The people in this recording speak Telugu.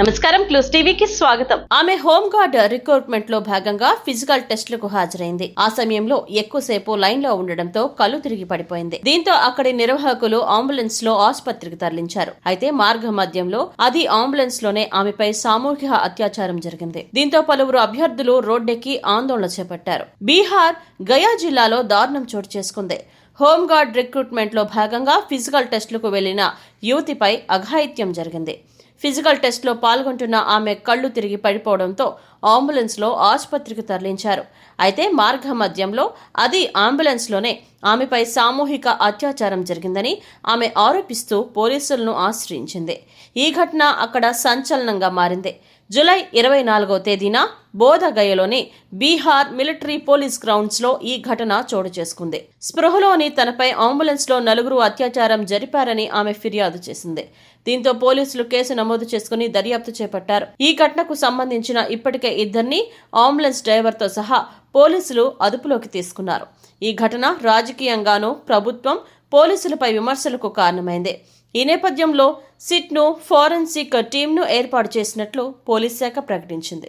నమస్కారం క్లూస్ టీవీకి స్వాగతం. ఆమె హోంగార్డ్ రిక్రూట్మెంట్లో భాగంగా ఫిజికల్ టెస్టులకు హాజరైంది. ఆ సమయంలో ఎక్కువసేపు లైన్లో ఉండడంతో కళ్ళు తిరిగి పడిపోయింది. దీంతో అక్కడి నిర్వాహకులు అంబులెన్స్లో ఆసుపత్రికి తరలించారు. అయితే మార్గ మధ్యంలో అది అంబులెన్స్లోనే ఆమెపై సామూహిక అత్యాచారం జరిగింది. దీంతో పలువురు అభ్యర్థులు రోడ్డెక్కి ఆందోళన చేపట్టారు. బీహార్ గయా జిల్లాలో దారుణం చోటు చేసుకుంది. హోంగార్డ్ రిక్రూట్మెంట్లో భాగంగా ఫిజికల్ టెస్టులకు వెళ్ళిన యువతిపై అఘాయిత్యం జరిగింది. ఫిజికల్ టెస్ట్లో పాల్గొంటున్న ఆమె కళ్ళు తిరిగి పడిపోవడంతో అంబులెన్స్లో ఆసుపత్రికి తరలించారు. అయితే మార్గ మధ్యంలో అది అంబులెన్స్లోనే ఆమెపై సామూహిక అత్యాచారం జరిగిందని ఆమె ఆరోపిస్తూ పోలీసులను ఆశ్రయించింది. ఈ ఘటన అక్కడ సంచలనంగా మారింది. జులై ఇరవై నాలుగో తేదీన బోధగయలోని బీహార్ మిలిటరీ పోలీస్ గ్రౌండ్స్లో ఈ ఘటన చోటు చేసుకుంది. స్పృహలోని తనపై అంబులెన్స్లో నలుగురు అత్యాచారం జరిపారని ఆమె ఫిర్యాదు చేసింది. దీంతో పోలీసులు కేసు నమోదు చేసుకుని దర్యాప్తు చేపట్టారు. ఈ ఘటనకు సంబంధించిన ఇప్పటికే ఇద్దరిని అంబులెన్స్ డ్రైవర్తో సహా పోలీసులు అదుపులోకి తీసుకున్నారు. ఈ ఘటన రాజకీయంగానూ ప్రభుత్వం పోలీసులపై విమర్శలకు కారణమైంది. ఈ నేపథ్యంలో సిట్ను ఫోరెన్సిక్ టీంను ఏర్పాటు చేసినట్లు పోలీస్ శాఖ ప్రకటించింది.